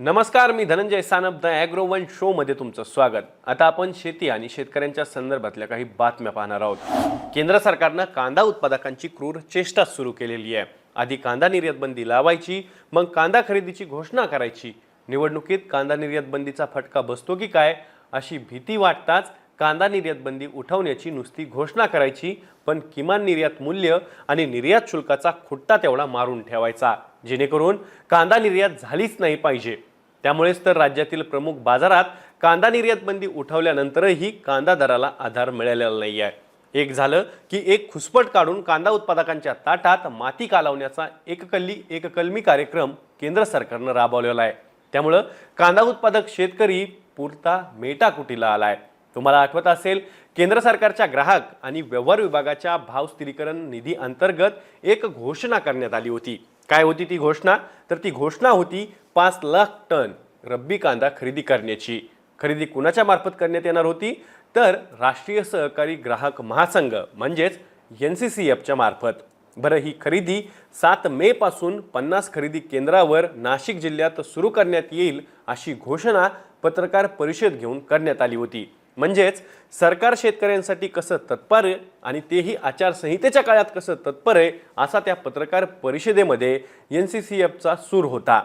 नमस्कार मी Dhananjay Sanap the agro one शोमध्ये तुमचं स्वागत. आता आपण शेती आणि शेतकऱ्यांच्या संदर्भातल्या काही बातम्या पाहणार आहोत. केंद्र सरकारनं कांदा उत्पादकांची क्रूर चेष्टा सुरू केलेली आहे. आधी कांदा निर्यात बंदी लावायची मग कांदा खरेदीची घोषणा करायची. निवडणुकीत कांदा निर्यात बंदीचा फटका बसतो की काय अशी भीती वाटताच कांदा निर्यात बंदी उठवण्याची नुसती घोषणा करायची पण किमान निर्यात मूल्य आणि निर्यात शुल्काचा खुट्टा तेवढा मारून ठेवायचा. जेणेकरून कांदा निर्यात झालीच नाही पाहिजे. त्यामुळेच तर राज्यातील प्रमुख बाजारात कांदा निर्यात बंदी उठवल्यानंतरही कांदा दराला आधार मिळालेला नाही आहे एक झालं की एक खुसपट काढून कांदा उत्पादकांच्या ताटात माती कालवण्याचा एककल्ली एककलमी कार्यक्रम केंद्र सरकारनं राबवलेला आहे. त्यामुळं कांदा उत्पादक शेतकरी पुरता मेटाकुटीला आला आहे तुम्हाला आठवत असेल केंद्र सरकारच्या ग्राहक आणि व्यवहार विभागाच्या भाव स्थिरीकरण निधी अंतर्गत एक घोषणा करण्यात आली होती. काय होती ती घोषणा? तर ती घोषणा होती पाच लाख टन रब्बी कांदा खरेदी करण्याची. खरेदी कुणाच्या मार्फत करण्यात येणार होती? तर राष्ट्रीय सहकारी ग्राहक महासंघ म्हणजेच एन सी सी एफच्या मार्फत. बरं ही खरेदी सात मे पासून पन्नास खरेदी केंद्रावर नाशिक जिल्ह्यात सुरू करण्यात येईल अशी घोषणा पत्रकार परिषद घेऊन करण्यात आली होती. म्हणजेच सरकार शेतकऱ्यांसाठी कसं तत्पर आहे आणि तेही आचारसंहितेच्या काळात कसं तत्पर आहे असा त्या पत्रकार परिषदेमध्ये एन सी सी एफचा सूर होता.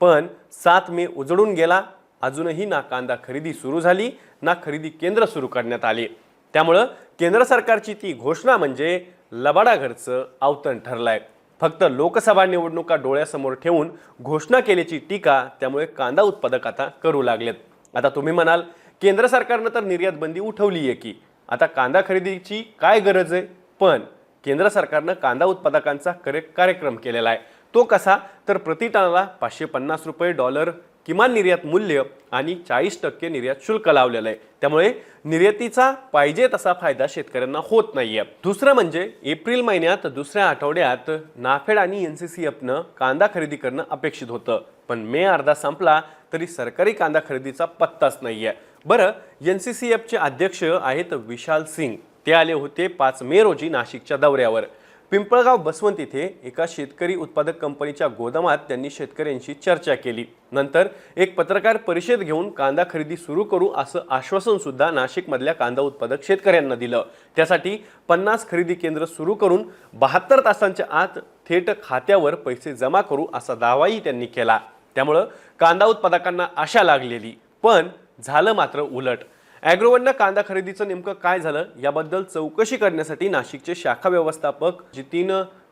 पण सात मे उजळून गेला अजूनही ना कांदा खरेदी सुरू झाली ना खरेदी केंद्र सुरू करण्यात आले. त्यामुळं केंद्र सरकारची ती घोषणा म्हणजे लबाडाघरचं घरचं ठरलंय. फक्त लोकसभा निवडणुका डोळ्यासमोर ठेवून घोषणा केल्याची टीका त्यामुळे कांदा उत्पादक आता करू लागलेत. आता तुम्ही म्हणाल केंद्र सरकारनं तर निर्यात बंदी उठवली आहे की. आता कांदा खरेदीची काय गरज आहे? पण केंद्र सरकारनं कांदा उत्पादकांचा करे कार्यक्रम केलेला आहे. तो कसा? तर प्रतिटाणाला पाचशे पन्नास रुपये डॉलर किमान निर्यात मूल्य आणि चाळीस टक्के निर्यात शुल्क लावलेलं आहे. त्यामुळे निर्यातीचा पाहिजे तसा फायदा शेतकऱ्यांना होत नाही आहे दुसरं म्हणजे एप्रिल महिन्यात दुसऱ्या आठवड्यात नाफेड आणि एन सी सी एफनं कांदा खरेदी करणं अपेक्षित होतं. पण मे अर्धा संपला तरी सरकारी कांदा खरेदीचा पत्ताच नाही आहे बरं एन सी सी एफचे अध्यक्ष आहेत विशाल सिंग. ते आले होते पाच मे रोजी नाशिकच्या दौऱ्यावर. पिंपळगाव बसवंत इथे एका शेतकरी उत्पादक कंपनीच्या गोदामात त्यांनी शेतकऱ्यांशी चर्चा केली. नंतर एक पत्रकार परिषद घेऊन कांदा खरेदी सुरू करू असं आश्वासन सुद्धा नाशिकमधल्या कांदा उत्पादक शेतकऱ्यांना दिलं. त्यासाठी पन्नास खरेदी केंद्र सुरू करून बहात्तर तासांच्या आत थेट खात्यावर पैसे जमा करू असा दावाही त्यांनी केला. त्यामुळं कांदा उत्पादकांना आशा लागलेली. पण झालं मात्र उलट. ॲग्रोवननं कांदा खरेदीचं नेमकं काय झालं याबद्दल चौकशी करण्यासाठी नाशिकचे शाखा व्यवस्थापक जितीन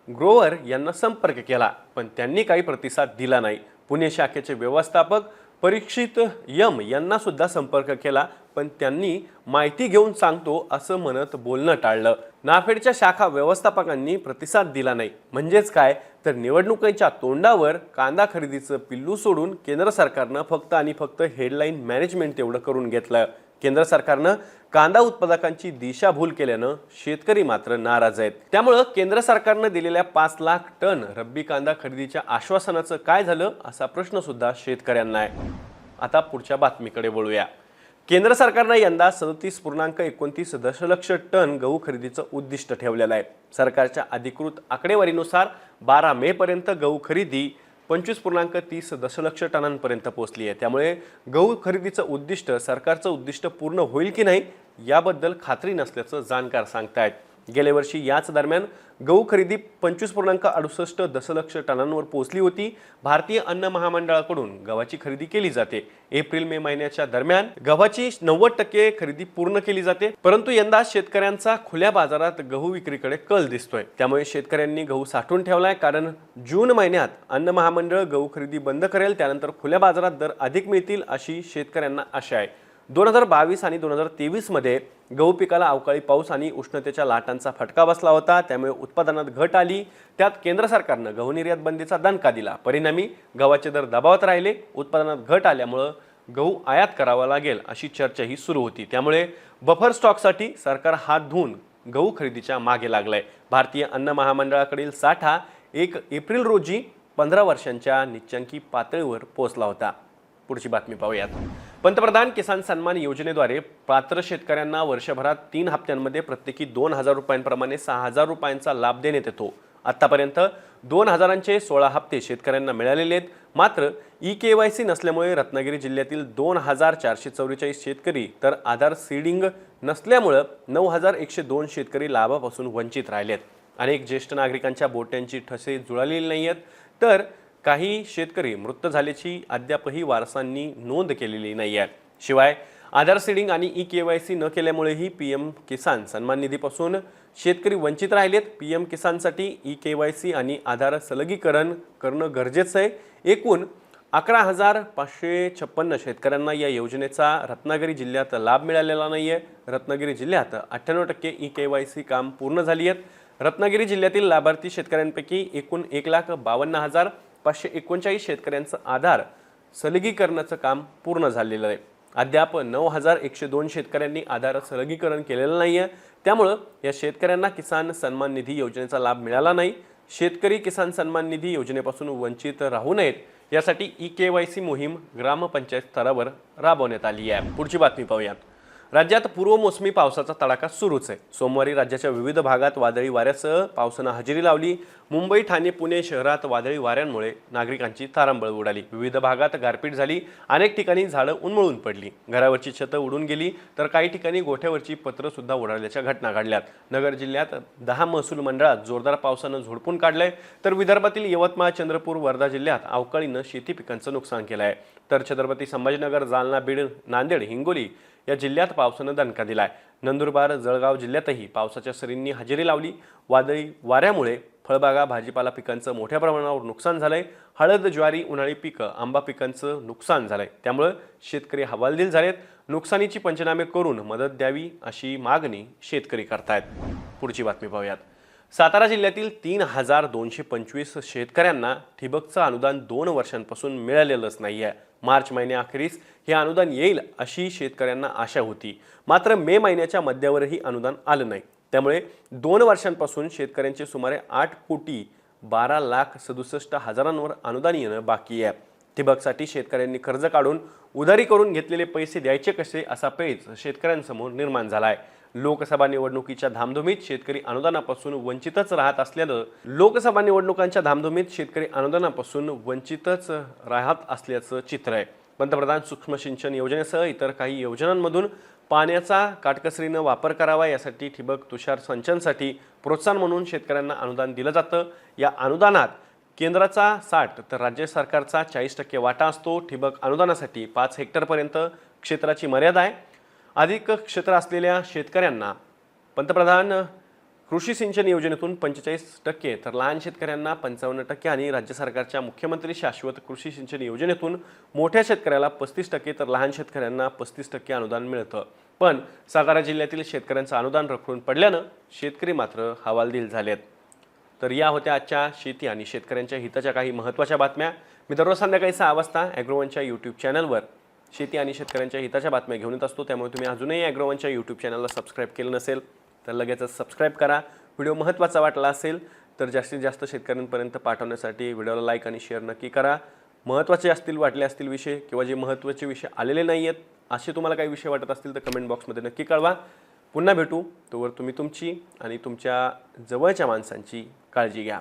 ग्रोवर यांना संपर्क केला पण त्यांनी काही प्रतिसाद दिला नाही. पुणे शाखेचे व्यवस्थापक परीक्षित यम यांना सुद्धा संपर्क केला पण त्यांनी माहिती घेऊन सांगतो असं म्हणत बोलणं टाळलं. नाफेडच्या शाखा व्यवस्थापकांनी प्रतिसाद दिला नाही. म्हणजेच काय? तर निवडणुकीच्या तोंडावर कांदा खरेदीचं पिल्लू सोडून केंद्र सरकारनं फक्त आणि फक्त हेडलाईन मॅनेजमेंट तेवढं करून घेतलं. केंद्र सरकारनं कांदा उत्पादकांची दिशाभूल केल्यानं शेतकरी मात्र नाराज आहेत. त्यामुळं केंद्र सरकारनं दिलेल्या पाच लाख टन रब्बी कांदा खरेदीच्या आश्वासनाचं काय झालं असा प्रश्न सुद्धा शेतकऱ्यांना आहे. आता पुढच्या बातमीकडे वळूया. केंद्र सरकारनं यंदा सदतीस पूर्णांक एकोणतीस दशलक्ष टन गहू खरेदीचं उद्दिष्ट ठेवलेलं आहे. सरकारच्या अधिकृत आकडेवारीनुसार बारा मे पर्यंत गहू खरेदी पंचवीस पूर्णांक तीस दशलक्ष टनांपर्यंत पोहोचली आहे. त्यामुळे गहू खरेदीचं उद्दिष्ट सरकारचं उद्दिष्ट पूर्ण होईल की नाही याबद्दल खात्री नसल्याचं जाणकार सांगतायत. गेल्या वर्षी याच दरम्यान गहू खरेदी पंचवीस पूर्णांक अडुसष्ट दशलक्ष टनांवर पोहोचली होती. भारतीय अन्न महामंडळाकडून गव्हाची खरेदी केली जाते. एप्रिल मे महिन्याच्या दरम्यान गव्हाची नव्वद टक्के खरेदी पूर्ण केली जाते. परंतु यंदा शेतकऱ्यांचा खुल्या बाजारात गहू विक्रीकडे कल दिसतोय. त्यामुळे शेतकऱ्यांनी गहू साठवून ठेवलाय कारण जून महिन्यात अन्न महामंडळ गहू खरेदी बंद करेल. त्यानंतर खुल्या बाजारात दर अधिक मिळतील अशी शेतकऱ्यांना आशा आहे. दोन हजार बावीस आणि दोन हजार तेवीसमध्ये गहू पिकाला अवकाळी पाऊस आणि उष्णतेच्या लाटांचा फटका बसला होता. त्यामुळे उत्पादनात घट आली. त्यात केंद्र सरकारनं गहू निर्यात बंदीचा दणका दिला. परिणामी गव्हाचे दर दबावत राहिले. उत्पादनात घट आल्यामुळं गहू आयात करावा लागेल अशी चर्चाही सुरू होती. त्यामुळे बफर स्टॉकसाठी सरकार हात धुवून गहू खरेदीच्या मागे लागलाय. भारतीय अन्न महामंडळाकडील साठा एक एप्रिल रोजी पंधरा वर्षांच्या निच्चांकी पातळीवर पोहोचला होता. पुढची बातमी पाहूयात. पंतप्रधान किसान सन्मान योजनेद्वारे पात्र शेतकऱ्यांना वर्षभरात तीन हप्त्यांमध्ये प्रत्येकी दोन हजार रुपयांप्रमाणे सहा हजार रुपयांचा लाभ देण्यात येतो. आत्तापर्यंत दोन हजारांचे सोळा हप्ते शेतकऱ्यांना मिळालेले आहेत. मात्र ई के वाय सी नसल्यामुळे रत्नागिरी जिल्ह्यातील दोन हजार चारशे चौवेचाळीस शेतकरी तर आधार सीडिंग नसल्यामुळं नऊ हजार एकशे दोन शेतकरी लाभापासून वंचित राहिलेत. अनेक ज्येष्ठ नागरिकांच्या बोट्यांची ठसे जुळालेली नाही आहेत तर काही शेतकरी मृत झाल्याची अद्यापही वारसांनी नोंद केलेली नाही आहे. शिवाय आधार सीडिंग आणि ई के वाय सी न केल्यामुळेही पी एम किसान सन्मान निधीपासून शेतकरी वंचित राहिलेत. पी एम किसानसाठी ई के वाय सी आणि आधार सलगीकरण करणं गरजेचं आहे. एकूण अकरा हजार पाचशे छप्पन्न शेतकऱ्यांना या योजनेचा रत्नागिरी जिल्ह्यात लाभ मिळालेला नाही आहे रत्नागिरी जिल्ह्यात अठ्ठ्याण्णव टक्के ई के वाय सी काम पूर्ण झाली आहेत. रत्नागिरी जिल्ह्यातील लाभार्थी शेतकऱ्यांपैकी एकूण एक लाख बावन्न हजार पाचशे एकोणचाळीस शेतकऱ्यांचं आधार सलगीकरणाचं काम पूर्ण झालेलं आहे. अद्याप नऊ हजार एकशे दोन शेतकऱ्यांनी आधार सलगीकरण केलेलं नाही आहे त्यामुळं या शेतकऱ्यांना किसान सन्मान निधी योजनेचा लाभ मिळाला नाही. शेतकरी किसान सन्मान निधी योजनेपासून वंचित राहू नयेत. यासाठी ई के वाय सी मोहीम ग्रामपंचायत स्तरावर राबवण्यात आली आहे. पुढची बातमी पाहूयात. राज्यात पूर्वमोसमी पावसाचा तडाखा सुरूच आहे. सोमवारी राज्याच्या विविध भागात वादळी वाऱ्यासह पावसानं हजेरी लावली. मुंबई ठाणे पुणे शहरात वादळी वाऱ्यांमुळे नागरिकांची तारांबळ उडाली. विविध भागात गारपीट झाली. अनेक ठिकाणी झाडं उन्मळून पडली. घरावरची छतं उडून गेली. तर काही ठिकाणी गोठ्यावरची पत्रंसुद्धा उडाल्याच्या घटना घडल्यात. नगर जिल्ह्यात दहा महसूल मंडळात जोरदार पावसानं झोडपून काढलंय. तर विदर्भातील यवतमाळ चंद्रपूर वर्धा जिल्ह्यात अवकाळीनं शेती पिकांचं नुकसान केलं आहे तर छत्रपती संभाजीनगर जालना बीड नांदेड हिंगोली या जिल्ह्यात पावसानं दणका दिला आहे नंदुरबार जळगाव जिल्ह्यातही पावसाच्या सरींनी हजेरी लावली. वादळी वाऱ्यामुळे फळबागा भाजीपाला पिकांचं मोठ्या प्रमाणावर नुकसान झालंय. हळद ज्वारी उन्हाळी पिकं आंबा पिकांचं नुकसान झालंय. त्यामुळं शेतकरी हवालदिल झालेत. नुकसानीची पंचनामे करून मदत द्यावी अशी मागणी शेतकरी करतायत. पुढची बातमी पाहूयात. सातारा जिल्ह्यातील तीन हजार दोनशे पंचवीस शेतकऱ्यांना ठिबकचं अनुदान दोन वर्षांपासून मिळालेलंच नाही आहे मार्च महिन्याअखेरीस हे अनुदान येईल अशी शेतकऱ्यांना आशा होती. मात्र मे महिन्याच्या मध्यावरही अनुदान आलं नाही. त्यामुळे दोन वर्षांपासून शेतकऱ्यांचे सुमारे आठ कोटी बारा लाख सदुसष्ट हजारांवर अनुदान येणं बाकी आहे. ठिबकसाठी शेतकऱ्यांनी कर्ज काढून उधारी करून घेतलेले पैसे द्यायचे कसे असा पेच शेतकऱ्यांसमोर निर्माण झाला आहे. लोकसभा निवडणुकीच्या धामधुमीत शेतकरी अनुदानापासून वंचितच राहत असल्यानं लोकसभा निवडणुकांच्या धामधुमीत शेतकरी अनुदानापासून वंचितच राहत असल्याचं चित्र आहे. पंतप्रधान सूक्ष्म सिंचन योजनेसह इतर काही योजनांमधून पाण्याचा काटकसरीनं वापर करावा यासाठी ठिबक तुषार सिंचनसाठी प्रोत्साहन म्हणून शेतकऱ्यांना अनुदान दिलं जातं. या अनुदानात केंद्राचा साठ तर राज्य सरकारचा चाळीस टक्के वाटा असतो. ठिबक अनुदानासाठी पाच हेक्टरपर्यंत क्षेत्राची मर्यादा आहे. अधिक क्षेत्र असलेल्या शेतकऱ्यांना पंतप्रधान कृषी सिंचन योजनेतून पंचेचाळीस टक्के तर लहान शेतकऱ्यांना पंचावन्न टक्के आणि राज्य सरकारच्या मुख्यमंत्री शाश्वत कृषी सिंचन योजनेतून मोठ्या शेतकऱ्याला पस्तीस टक्के तर लहान शेतकऱ्यांना पस्तीस टक्के अनुदान मिळतं. पण सातारा जिल्ह्यातील शेतकऱ्यांचं अनुदान रखडून पडल्यानं शेतकरी मात्र हवालदिल झालेत. तर या होत्या आजच्या शेती आणि शेतकऱ्यांच्या हिताच्या काही महत्त्वाच्या बातम्या. मी दररोज संध्याकाळी सहा वाजता ॲग्रोवनच्या यूट्यूब चॅनलवर शेती आणि शेतकऱ्यांच्या हिताच्या बातम्या घेऊन येत असतो. त्यामुळे तुम्ही अजूनही ॲग्रोवनच्या यूट्यूब चॅनलला सबस्क्राईब केलं नसेल तर लगेचच सबस्क्राईब करा. व्हिडिओ महत्त्वाचा वाटला असेल तर जास्तीत जास्त शेतकऱ्यांपर्यंत पाठवण्यासाठी व्हिडिओला लाईक आणि शेअर नक्की करा. महत्त्वाचे असतील वाटले असतील विषय किंवा जे महत्त्वाचे विषय आलेले नाही आहेत असे तुम्हाला काही विषय वाटत असतील तर कमेंट बॉक्समध्ये नक्की कळवा. पुन्हा भेटू. तोवर तुम्ही तुमची आणि तुमच्या जवळच्या माणसांची काळजी घ्या.